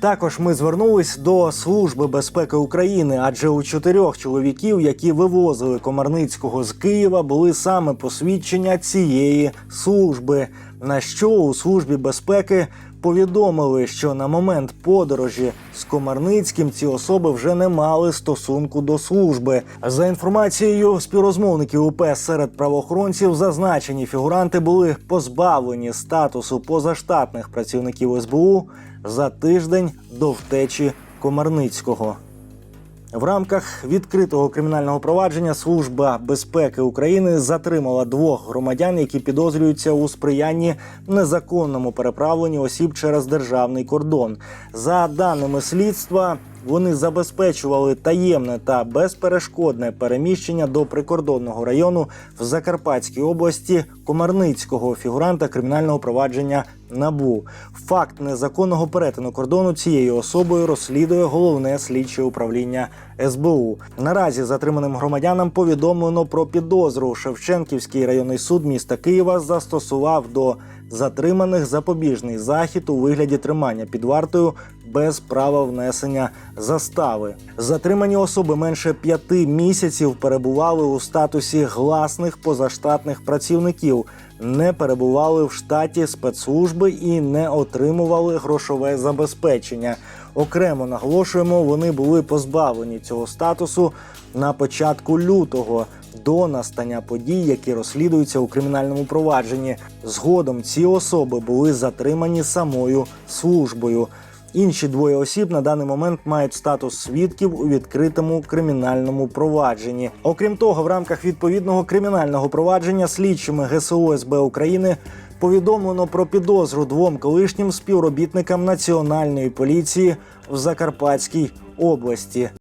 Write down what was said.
Також ми звернулись до Служби безпеки України, адже у чотирьох чоловіків, які вивозили Комарницького з Києва, були саме посвідчення цієї служби. На що у службі безпеки повідомили, що на момент подорожі з Комарницьким ці особи вже не мали стосунку до служби. За інформацією співрозмовників УП серед правоохоронців, зазначені фігуранти були позбавлені статусу позаштатних працівників СБУ за тиждень до втечі Комарницького. В рамках відкритого кримінального провадження Служба безпеки України затримала двох громадян, які підозрюються у сприянні незаконному переправленні осіб через державний кордон. За даними слідства, вони забезпечували таємне та безперешкодне переміщення до прикордонного району в Закарпатській області Комарницького фігуранта кримінального провадження НАБУ. Факт незаконного перетину кордону цією особою розслідує головне слідче управління СБУ. Наразі затриманим громадянам повідомлено про підозру. Шевченківський районний суд міста Києва застосував до затриманих запобіжний захід у вигляді тримання під вартою без права внесення застави. Затримані особи менше п'яти місяців перебували у статусі гласних позаштатних працівників, не перебували в штаті спецслужби і не отримували грошове забезпечення. Окремо наголошуємо, вони були позбавлені цього статусу на початку лютого до настання подій, які розслідуються у кримінальному провадженні. Згодом ці особи були затримані самою службою. Інші двоє осіб на даний момент мають статус свідків у відкритому кримінальному провадженні. Окрім того, в рамках відповідного кримінального провадження слідчими ГСО СБ України повідомлено про підозру двом колишнім співробітникам національної поліції в Закарпатській області.